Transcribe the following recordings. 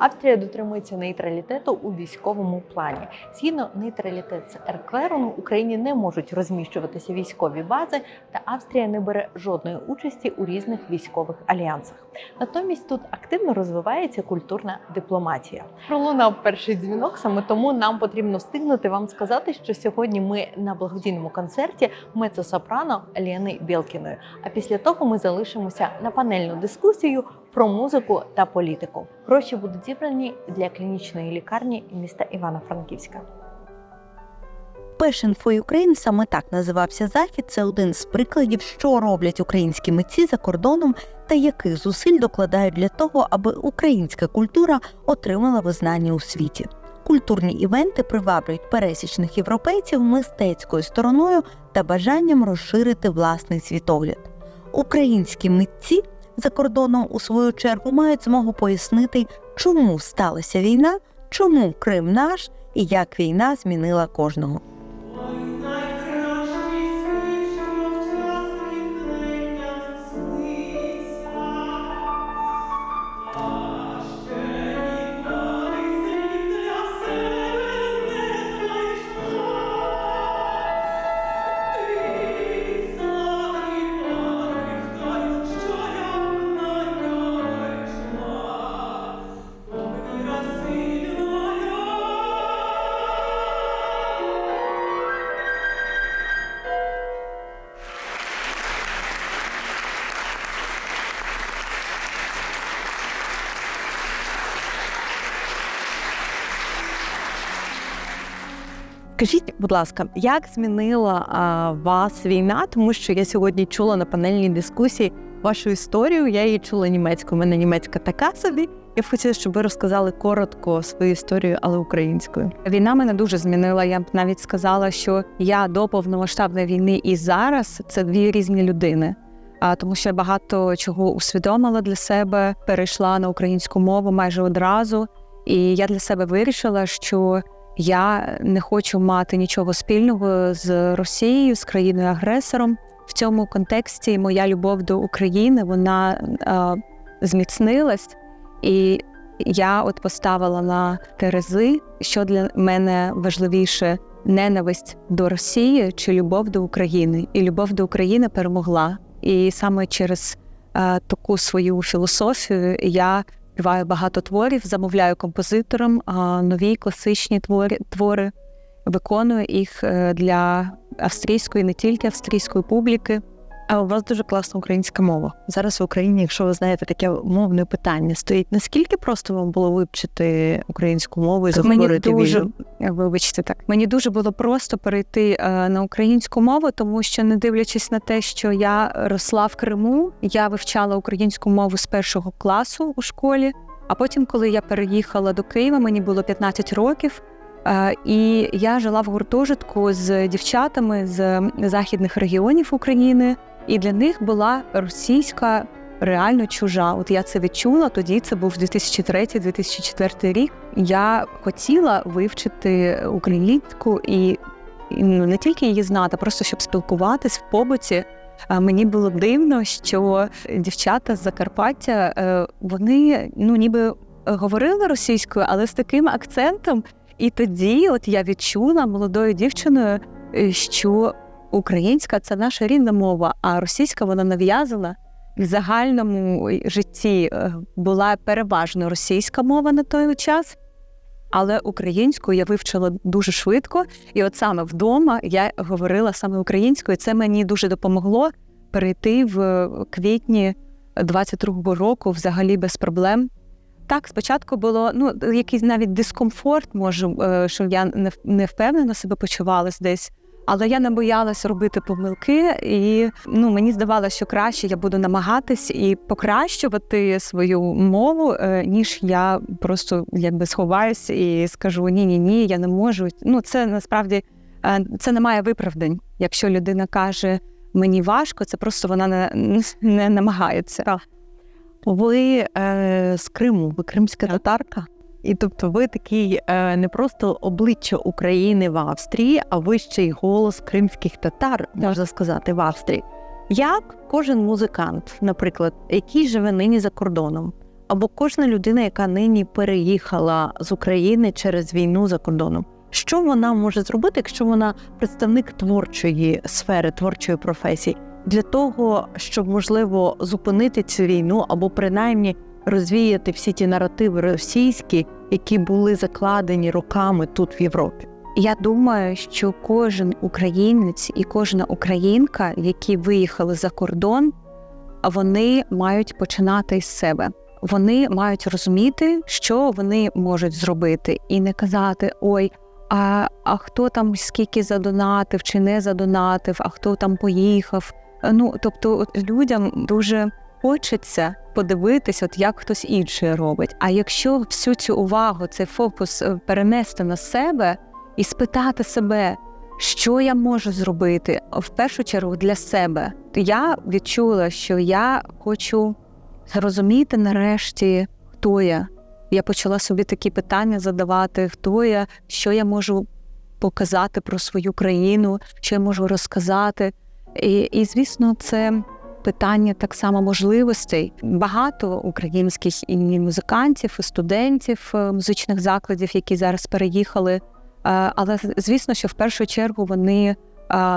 Австрія дотримується нейтралітету у військовому плані. Згідно нейтралітет з Ерклерону, Україні не можуть розміщуватися військові бази, та Австрія не бере жодної участі у різних військових альянсах. Натомість тут активно розвивається культурна дипломатія. Пролунав перший дзвінок, саме тому нам потрібно встигнути вам сказати, що сьогодні ми на благодійному концерті мецо-сопрано Лєни Білкіної. А після того ми залишимося на панельну дискусію про музику та політику. Гроші будуть зібрані для клінічної лікарні міста Івано-Франківська. Passion for Ukraine саме так називався захід. Це один з прикладів, що роблять українські митці за кордоном та яких зусиль докладають для того, аби українська культура отримала визнання у світі. Культурні івенти приваблюють пересічних європейців мистецькою стороною та бажанням розширити власний світогляд. Українські митці за кордоном, у свою чергу, мають змогу пояснити, чому сталася війна, чому Крим наш і як війна змінила кожного. Скажіть, будь ласка, як змінила а, вас війна? Тому що я сьогодні чула на панельній дискусії вашу історію. Я її чула німецькою. У мене німецька така собі. Я б хотіла, щоб ви розказали коротко свою історію, але українською. Війна мене дуже змінила. Я б навіть сказала, що я до повномасштабної війни і зараз це дві різні людини. А тому що я багато чого усвідомила для себе, перейшла на українську мову майже одразу. І я для себе вирішила, що я не хочу мати нічого спільного з Росією, з країною агресором. В цьому контексті моя любов до України вона е, зміцнилась, і я от поставила на терези, що для мене важливіше ненависть до Росії чи любов до України. І любов до України перемогла. І саме через е, таку свою філософію я співаю багато творів, замовляю композиторам е, нові класичні твори, твори, виконую їх е, для австрійської, не тільки австрійської публіки. А у вас дуже класна українська мова. Зараз в Україні, якщо ви знаєте, таке мовне питання стоїть. Наскільки просто вам було вивчити українську мову і мені заговорити дуже вільно? вибачте так. Мені дуже було просто перейти е, на українську мову, тому що не дивлячись на те, що я росла в Криму, я вивчала українську мову з першого класу у школі. А потім, коли я переїхала до Києва, мені було 15 років. е, І я жила в гуртожитку з дівчатами з західних регіонів України, і для них була російська реально чужа. От я це відчула. Тоді це був 2003-2004 рік. Я хотіла вивчити українську і, ну, не тільки її знати, а просто щоб спілкуватись в побуті. Мені було дивно, що дівчата з Закарпаття е, вони ну ніби говорили російською, але з таким акцентом. І тоді, от я відчула молодою дівчиною, е, що українська це наша рідна мова, а російська вона нав'язана. В загальному житті е, була переважно російська мова на той час, але українську я вивчила дуже швидко. І от саме вдома я говорила саме українською. Це мені дуже допомогло перейти в квітні 22-го року взагалі без проблем. Так, спочатку було ну, якийсь навіть дискомфорт, може, е, що я не впевнено себе почувалась десь. Але я не боялась робити помилки, і ну мені здавалося, що краще я буду намагатись і покращувати свою мову, е, ніж я просто якби сховаюсь і скажу ні, ні, ні, я не можу. Ну це насправді е, це не має виправдань. Якщо людина каже мені важко, це просто вона не, не намагається. Ви е, з Криму, ви кримська татарка? І тобто ви такий е, не просто обличчя України в Австрії, а ви ще й голос кримських татар, можна сказати, в Австрії. Як кожен музикант, наприклад, який живе нині за кордоном, або кожна людина, яка нині переїхала з України через війну за кордоном, що вона може зробити, якщо вона представник творчої сфери, творчої професії, для того, щоб можливо зупинити цю війну або принаймні розвіяти всі ті наративи російські, які були закладені роками тут в Європі. Я думаю, що кожен українець і кожна українка, які виїхали за кордон, вони мають починати із себе. Вони мають розуміти, що вони можуть зробити, і не казати Ой, а, а хто там скільки задонатив чи не задонатив, а хто там поїхав. Ну тобто, людям дуже хочеться подивитись, от як хтось інший робить. А якщо всю цю увагу, цей фокус е, перенести на себе і спитати себе, що я можу зробити в першу чергу для себе, то я відчула, що я хочу зрозуміти нарешті, хто я. Я почала собі такі питання задавати: хто я, що я можу показати про свою країну, що я можу розказати. І, і звісно, це питання так само можливостей. Багато українських і музикантів, і студентів е, музичних закладів, які зараз переїхали. Е, Але звісно, що в першу чергу вони е,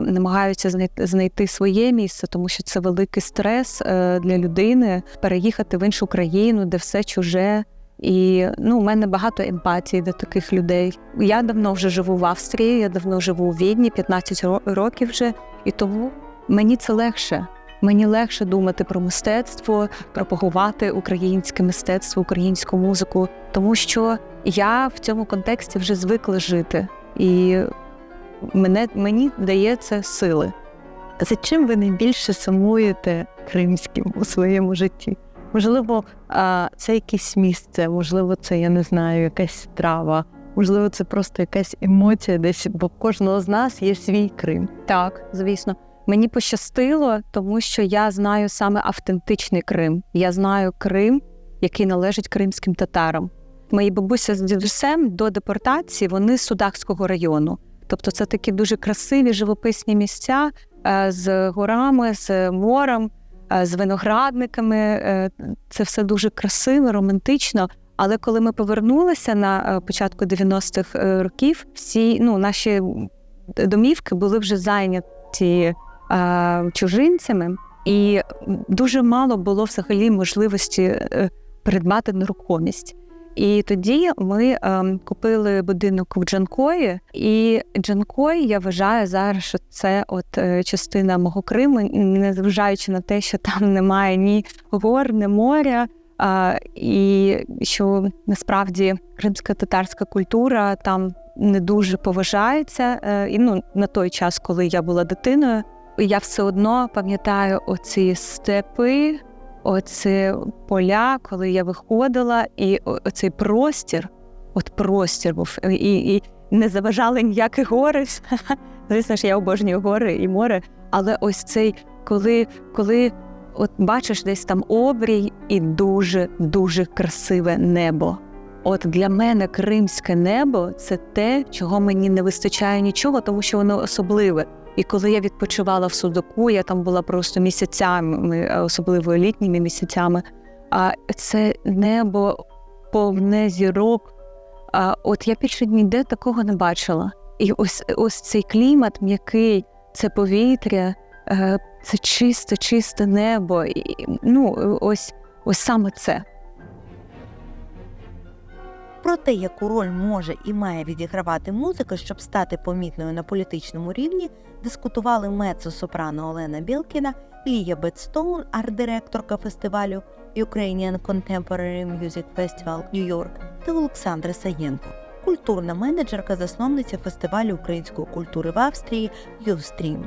намагаються знайти, своє місце, тому що це великий стрес для людини переїхати в іншу країну, де все чуже. І ну, у мене багато емпатії до таких людей. Я давно вже живу в Австрії, я давно живу у Відні, 15 ро- років вже, і тому мені це легше. Мені легше думати про мистецтво, пропагувати українське мистецтво, українську музику, тому що я в цьому контексті вже звикла жити, і мене мені дає це сили. За чим ви найбільше сумуєте кримським у своєму житті? Можливо, це якесь місце, можливо, це я не знаю, якась страва, можливо, це просто якась емоція десь, бо кожного з нас є свій Крим. Так, звісно. Мені пощастило, тому що я знаю саме автентичний Крим. Я знаю Крим, який належить кримським татарам. Мої бабуся з дідусем до депортації вони з Судакського району. Тобто це такі дуже красиві живописні місця е, з горами, з морем, е, з виноградниками. Е, Це все дуже красиво, романтично. Але коли ми повернулися на початку 90-х е, років, всі ну, наші домівки були вже зайняті чужинцями, і дуже мало було взагалі можливості е, придбати нерухомість. І тоді ми е, купили будинок в Джанкої, і Джанкой я вважаю зараз, що це от е, частина мого Криму, незважаючи на те, що там немає ні гор, ні моря. А, і що насправді кримська татарська культура там не дуже поважається. Е, І ну на той час, коли я була дитиною, я все одно пам'ятаю оці степи, оці поля, коли я виходила, і оцей простір, от простір був, і, і не заважали ніякі гори. Звісно ж, я обожнюю гори і море, але ось цей, коли, коли от бачиш десь там обрій і дуже дуже красиве небо. От для мене кримське небо це те, чого мені не вистачає нічого, тому що воно особливе. І коли я відпочивала в Судаку, я там була просто місяцями, особливо літніми місяцями. А це небо повне зірок. А от я більше ніде такого не бачила. І ось ось цей клімат м'який, це повітря, е, це чисте, чисте небо. І, ну, ось, ось саме це. Про те, яку роль може і має відігравати музика, щоб стати помітною на політичному рівні, дискутували мецо-сопрано Олена Білкіна, Лія Бетстоун, арт-директорка фестивалю Ukrainian Contemporary Music Festival York та Олександра Саєнко, культурна менеджерка, засновниця фестивалю української культури в Австрії Юстрім.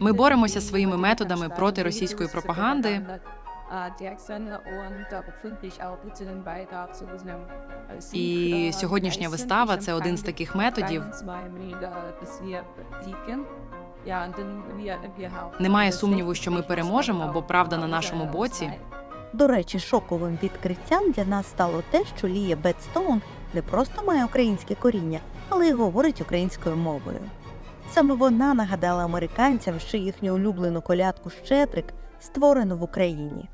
Ми боремося своїми методами проти російської пропаганди. І сьогоднішня вистава це один з таких методів. Немає сумніву, що ми переможемо, бо правда на нашому боці. До речі, шоковим відкриттям для нас стало те, що Лія Бетстоун не просто має українське коріння, але й говорить українською мовою. Саме вона нагадала американцям, що їхню улюблену колядку Щедрик створено в Україні.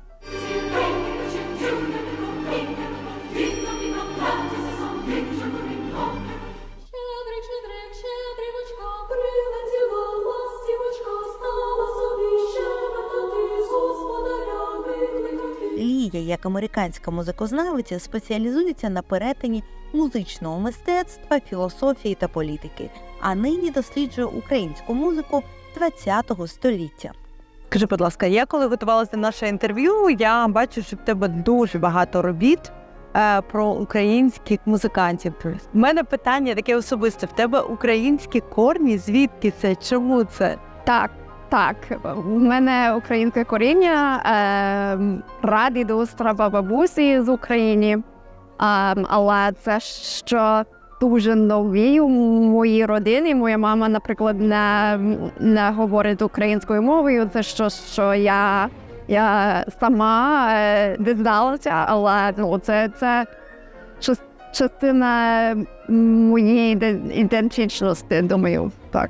Як американська музикознавиця, спеціалізується на перетині музичного мистецтва, філософії та політики, а нині досліджує українську музику ХХ століття. Скажи, будь ласка, я коли готувалася до нашого інтерв'ю, я бачу, що в тебе дуже багато робіт е, про українських музикантів. У мене питання таке особисте: в тебе українські корні? Звідки це? Чому це? Так, так. У мене українське коріння, е, прадідус прабабусі з України. Е, але це що дуже нові у моїй родині. Моя мама, наприклад, не, не говорить українською мовою. Це що, що я, я сама е, дізналася, але ну, це, це частина моєї ідентичності, думаю. Так.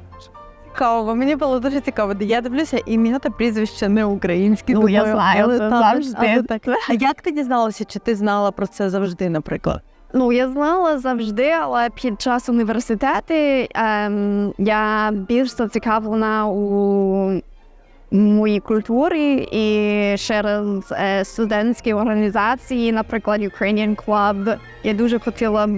Цікаво, мені було дуже цікаво. Я дивлюся, ім'я та прізвище не українське. Ну, я знаю, але це завжди. так. А як ти дізналася, чи ти знала про це завжди, наприклад? Ну, я знала завжди, але під час університету ем, я більш зацікавлена у моїй культурі і через е, студентські організації, наприклад, Ukrainian Club. Я дуже хотіла б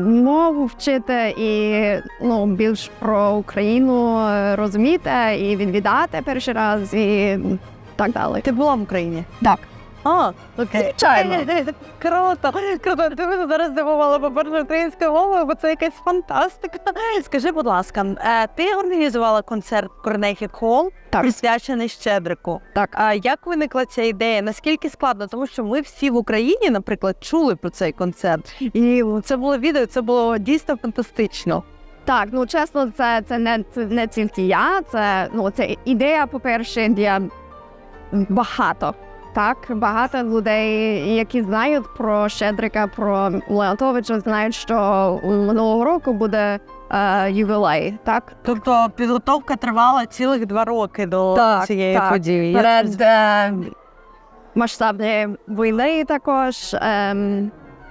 мову вчити і ну, більш про Україну е, розуміти і відвідати перший раз і так далі. Ти була в Україні? Так. А, окей. Звичайно. Ей, ей, ей, Круто, круто. Ти мене зараз здивувала, по-перше, українською мовою, бо це якась фантастика. Скажи, будь ласка, е, ти організувала концерт Корнехі Холл, присвячений Щедрику. Так. А як виникла ця ідея? Наскільки складно? Тому що ми всі в Україні, наприклад, чули про цей концерт, і це було відео, це було дійсно фантастично. Так, ну чесно, це, це не, це не тільки я. Це ну це ідея, по-перше, для багато. Так, багато людей, які знають про Щедрика, про Леонтовича, знають, що минулого року буде е, ювілей. Так, Тобто підготовка тривала цілих два роки до Так, цієї так. події. Перед е, масштабної війни також. ем,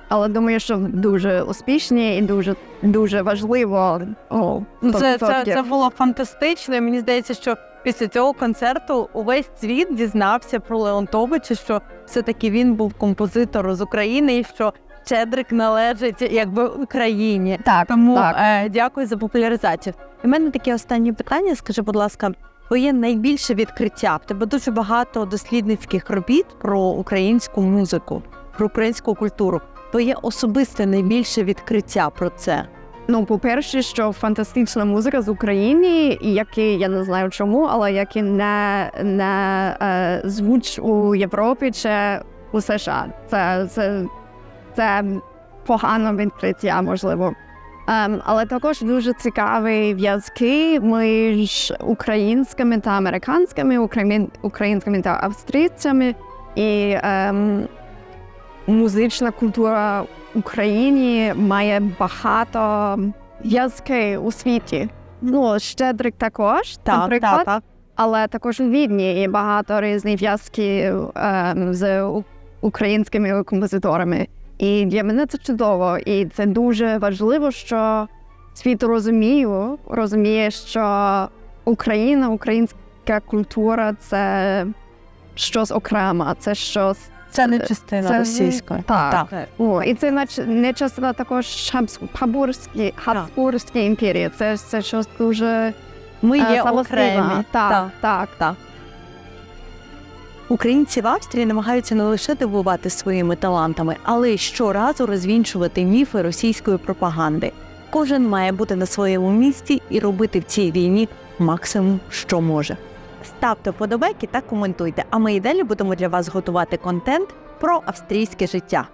але думаю, що дуже успішні і дуже дуже важливо. О, Ну, це, це, це було фантастично. Мені здається, що після цього концерту увесь світ дізнався про Леонтовича, що все-таки він був композитор з України і що Щедрик належить якби Україні. Так, Тому так. е, дякую за популяризацію. І в мене таке останнє питання. Скажи, будь ласка, твоє найбільше відкриття? В тебе дуже багато дослідницьких робіт про українську музику, про українську культуру. Твоє особисте найбільше відкриття про це. Ну, по-перше, що фантастична музика з України, які я не знаю чому, але які не, не е, звуч у Європі чи у США. Це, це, це погане відкриття, можливо. Ем, але також дуже цікаві зв'язки між українськими та американськими, україн- українськими та австрійцями. І ем, музична культура Україні має багато зв'язки у світі. Ну, Щедрик також, наприклад, так. але також у Відні є багато різних зв'язків ем, з українськими композиторами. І для мене це чудово. І це дуже важливо, що світ розуміє, розуміє, що Україна, українська культура це щось окреме, це щось Це не частина це- російської. так. так. о, і це не частина також Хабс- Хабурські, Хабсбурзької імперії. Це, це щось дуже Ми е, є окремі. Так, так. так. Українці в Австрії намагаються не лише дивувати своїми талантами, але й щоразу розвінчувати міфи російської пропаганди. Кожен має бути на своєму місці і робити в цій війні максимум, що може. Ставте вподобайки та коментуйте. А ми і далі будемо для вас готувати контент про австрійське життя.